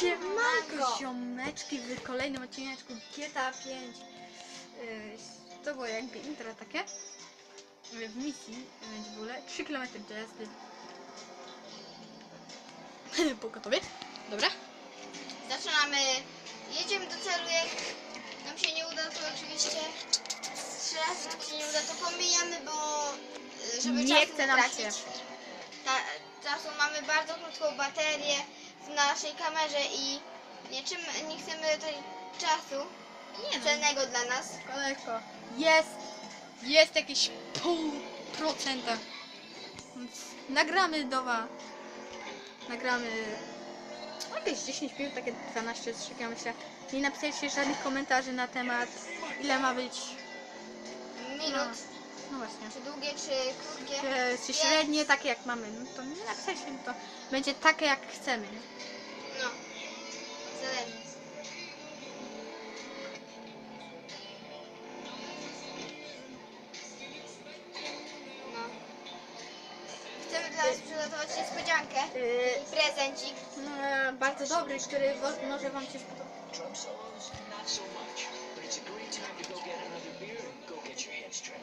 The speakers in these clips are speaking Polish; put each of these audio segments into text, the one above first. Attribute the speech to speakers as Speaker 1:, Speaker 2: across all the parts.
Speaker 1: Siemanko ziomeczki w kolejnym odcineczku GTA 5 Yy, To było jakby intro takie Yy, W misji będzie w ogóle 3 km jazdy Pogotowie? Dobra
Speaker 2: Zaczynamy. Jedziemy do celu. Jak nam się nie uda, to oczywiście trzy razy nam się nie uda, to pomijamy, bo żeby
Speaker 1: Nie chce nam
Speaker 2: tracić.
Speaker 1: się.
Speaker 2: Ta, czasu mamy bardzo krótką baterię w naszej kamerze i nie, czym, nie chcemy tutaj czasu
Speaker 1: Nie no,
Speaker 2: cennego dla nas.
Speaker 1: kolego Jest Jest jakieś pół procenta. Więc nagramy do was. Nagramy. Jakieś 10 minut, takie 12 z szykiem myślę. Nie napisaliście żadnych komentarzy na temat ile ma być
Speaker 2: Minut,
Speaker 1: No właśnie.
Speaker 2: czy długie, czy krótkie.
Speaker 1: Czy, czy średnie takie jak mamy, no to nie napisaliście, no to będzie takie jak chcemy. nie?
Speaker 2: No, zależy. No. Chcemy dla Was przygotować niespodziankę
Speaker 1: Yy,
Speaker 2: i prezencik.
Speaker 1: no, bardzo dobry, który wo- może Wam się
Speaker 3: not so much. It's a great time to go get another beer and go get your head straight.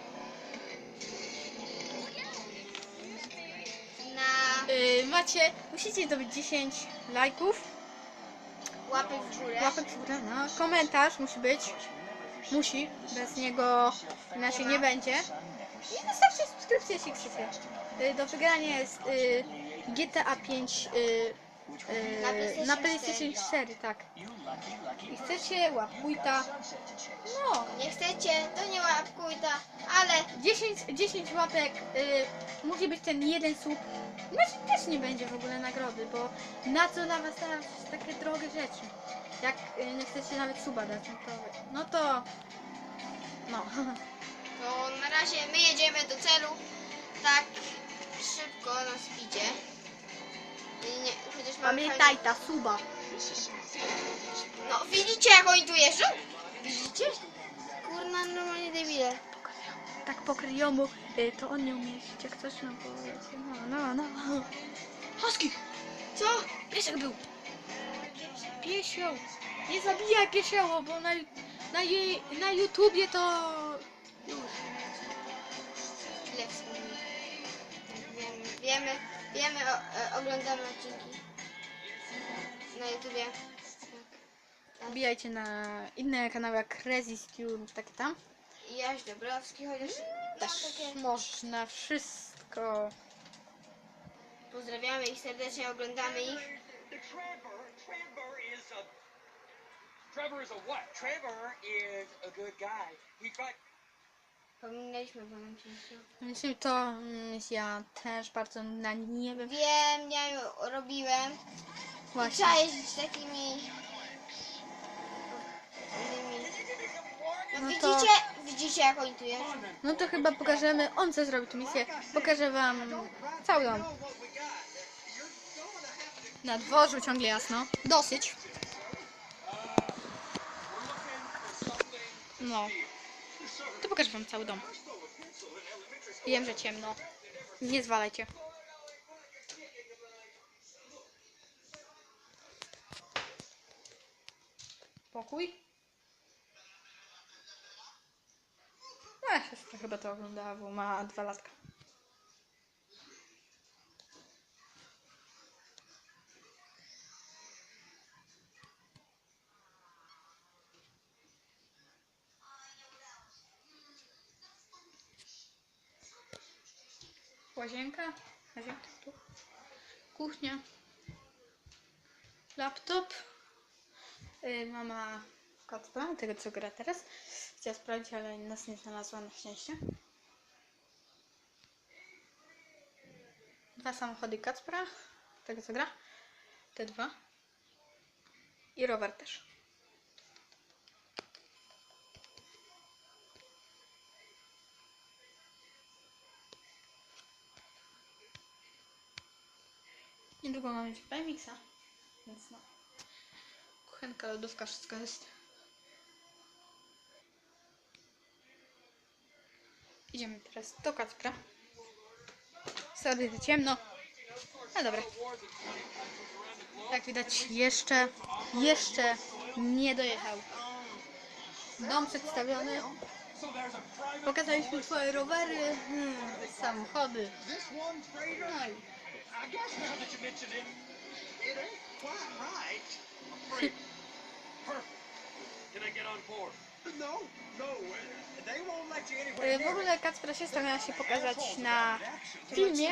Speaker 2: Na
Speaker 1: Yy, macie, musicie zdobyć 10 lajków,
Speaker 2: łapy w górę.
Speaker 1: łapek w górę, no, komentarz musi być, musi, bez niego inaczej nie będzie. I zostawcie subskrypcję, jeśli chcecie. Yy, do wygrania jest yy, GTA 5 yy,
Speaker 2: Na PlayStation
Speaker 1: na PlayStation 4, tak. I chcecie łapujta, no,
Speaker 2: Nie chcecie, to nie łapkujta, ale
Speaker 1: 10, 10 łapek y, musi być ten jeden słup. Znaczy też nie będzie w ogóle nagrody, bo na co na was dawać takie drogie rzeczy? Jak y, nie chcecie nawet suba dać, no to. No to. No.
Speaker 2: to na razie my jedziemy do celu tak szybko na speedzie. Nie, chociaż mamy
Speaker 1: Pamiętaj ta suba.
Speaker 2: No widzicie jak oni tu jeżdżą? Widzicie? Kurna, normalnie debile.
Speaker 1: Tak pokryją mu, y, to on nie umie jeździć jak coś, no bo no, no, no. Husky!
Speaker 2: Co?
Speaker 1: Piesek był! Piesio! Nie zabijaj piesio, bo na, na, jej, na YouTubie to... Już.
Speaker 2: Wspomnieć? Wiemy, wiemy, wiemy o, e, oglądamy odcinki na YouTubie. Tak.
Speaker 1: Wbijajcie na inne kanały jak Crazy Stew, takie tam.
Speaker 2: I Jaś Dobrowski, chociaż no,
Speaker 1: Też
Speaker 2: takie
Speaker 1: można wszystko.
Speaker 2: pozdrawiamy ich serdecznie, oglądamy ich.
Speaker 4: Trevor, Trevor is a. Trevor is a what? Trevor is a good guy. He tried.
Speaker 2: Pominęliśmy pewną część.
Speaker 1: Myślę, to misja też bardzo na nie wiem.
Speaker 2: Wiem, ja ją robiłem. I
Speaker 1: Właśnie.
Speaker 2: trzeba jeździć takimi... innymi. No,
Speaker 1: No to-
Speaker 2: widzicie, widzicie jak oni tu jeżdżą?
Speaker 1: No to chyba pokażemy, on co zrobił tę misję. Pokażę wam cały dom. Na dworzu ciągle jasno. Dosyć. No. To pokażę wam cały dom. Wiem, że ciemno. Nie zwalajcie. Pokój. No, siostra chyba to oglądała, bo ma dwa latka. Łazienka. Łazienka tu. Kuchnia. Laptop. Yy, mama Kacpra, tego co gra teraz. Chciała sprawdzić, ale nas nie znalazła na szczęście. Dwa samochody Kacpra, tego co gra. Te dwa. I rower też. Niedługo mamy mieć Mixa, więc no. Kuchenka, lodówka, wszystko jest. Idziemy teraz do Kacpra. Sorry, że ciemno. No dobra. Jak widać, jeszcze, jeszcze nie dojechał. Dom przedstawiony. Pokazaliśmy swoje rowery, hmm, samochody. No i
Speaker 4: I guess now that you mention it, it ain't quite right. A freighter. Perfect. Can I get on board? No, no. uh, They won't let you anywhere
Speaker 1: Y, W ogóle Kacpra siostra miała się pokazać na filmie,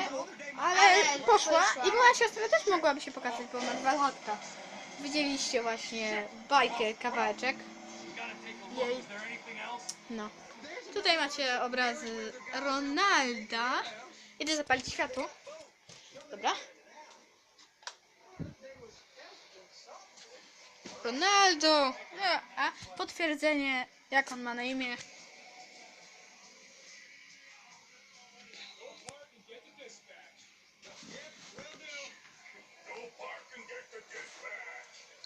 Speaker 1: ale poszła i moja siostra też mogłaby się pokazać, bo ma dwa latka. Widzieliście właśnie bajkę, kawałeczek. Jej. No. Tutaj macie obrazy Ronalda. Idę zapalić światło. Dobra. Ronaldo! No, A potwierdzenie, jak on ma na imię.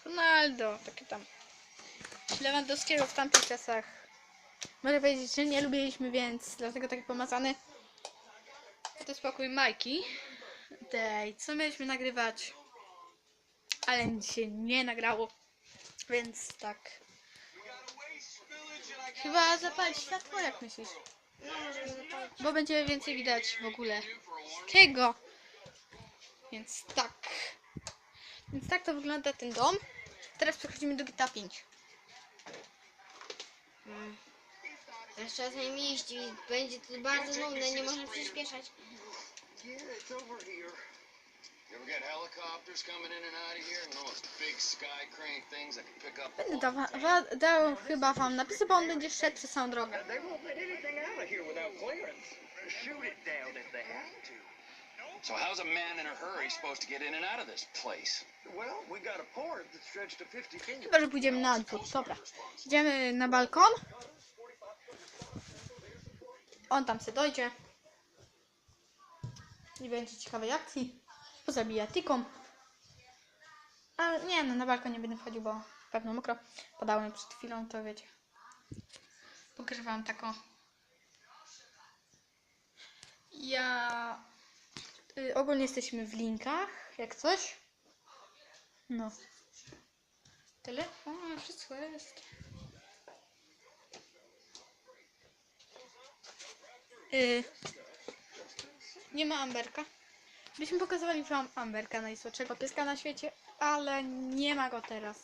Speaker 1: Ronaldo, takie tam. Lewandowskiego w tamtych czasach. Mogę powiedzieć, że nie lubiliśmy, więc dlatego taki pomazany. To spokój Majki. Dej, co mieliśmy nagrywać? Ale nic się nie nagrało. Więc tak. Chyba zapalić światło, jak myślisz? Bo będzie więcej widać w ogóle tego. Więc tak. Więc tak to wygląda ten dom. Teraz przechodzimy do GTA 5.
Speaker 2: Mm. Teraz trzeba nim iść i będzie to bardzo nudne, nie można przyspieszać.
Speaker 4: Yeah, it's over here.
Speaker 5: You ever got helicopters coming in and out of here? You know those big sky crane things that can pick up
Speaker 1: Będę dawa, wa, dał chyba wam napisy, bo on będzie szedł przez całą drogę.
Speaker 4: They won't let anything out of here without clearance. Shoot it down if they have to.
Speaker 5: So how's a man in a hurry supposed to get in and out of this place?
Speaker 4: Well, we got a port that stretched to 50 feet.
Speaker 1: Chyba, że pójdziemy na dwór. Dobra. Idziemy na balkon. On tam se dojdzie. Nie będzie ciekawej akcji. Pozabija tiką. Ale nie, no na balkon nie będę wchodził, bo pewno mokro. Podałem przed chwilą, to wiecie. Pogrywałam taką. Ja... Y, ogólnie jesteśmy w linkach, jak coś. No. Telefon, wszystko jest. Y, nie ma Amberka. Byśmy pokazywali wam Amberka, najsłodszego pieska na świecie, ale nie ma go teraz.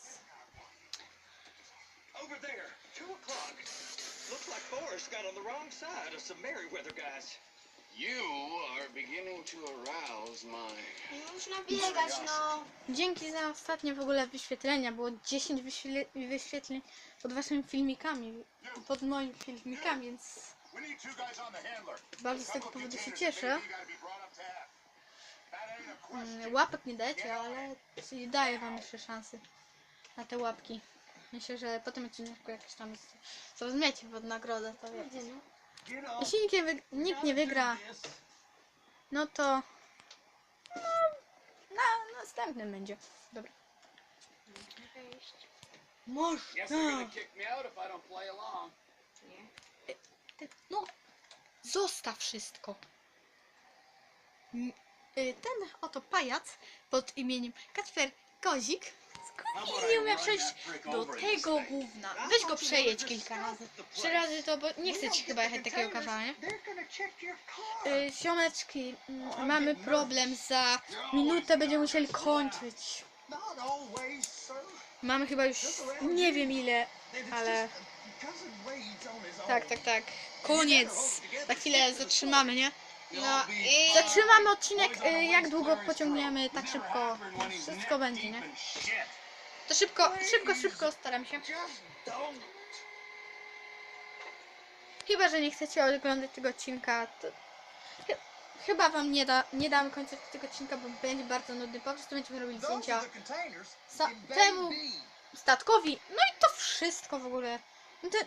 Speaker 4: Over there, two o'clock. Looks like Forrest got on the wrong side of some Merryweather guys.
Speaker 5: You are beginning to arouse my.
Speaker 2: Nie można biegać, no.
Speaker 1: Dzięki za ostatnie w ogóle wyświetlenia. Było 10 wyświe- wyświetleń pod waszymi filmikami, pod moimi filmikami, więc
Speaker 6: We need two guys on the handler.
Speaker 1: bardzo z tego powodu się cieszę. Mm, Łapek nie dajecie, ale daję wam jeszcze szansy na te łapki. Myślę, że po tym odcinku jakieś tam zrozumiecie pod nagrodę, to wiecie.
Speaker 4: Get off.
Speaker 1: Jeśli nikt nie, nikt nie wygra, no to no, na następnym będzie. Dobra. Może. Zostaw wszystko. Y, Ten oto pajac pod imieniem Kacper Kozik skąd nie umie przejść do tego gówna. Weź go przejedź kilka razy. Trzy razy to, bo nie chcę ci chyba jechać takiego
Speaker 4: car.
Speaker 1: Y, Siomeczki, mm, mamy problem, za minutę będziemy musieli kończyć. Mamy chyba już nie wiem ile, ale tak, tak, tak. Koniec. Za chwilę zatrzymamy, nie?
Speaker 2: No i...
Speaker 1: Zatrzymamy odcinek, y, jak długo pociągniemy, tak szybko wszystko będzie, nie? To szybko, szybko, szybko staram się. Chyba, że nie chcecie oglądać tego odcinka, to chy- chyba wam nie, da, nie dam końca tego odcinka, bo będzie bardzo nudny. Po prostu będziemy robili zdjęcia temu- statkowi. No i to wszystko w ogóle. No, to,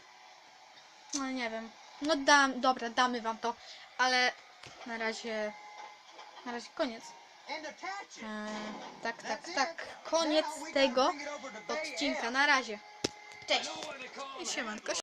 Speaker 1: no nie wiem. No dam, dobra, damy wam to, ale na razie, na razie koniec. Eee, tak, tak, tak. Koniec tego odcinka. Na razie.
Speaker 2: Cześć.
Speaker 1: I siemanko.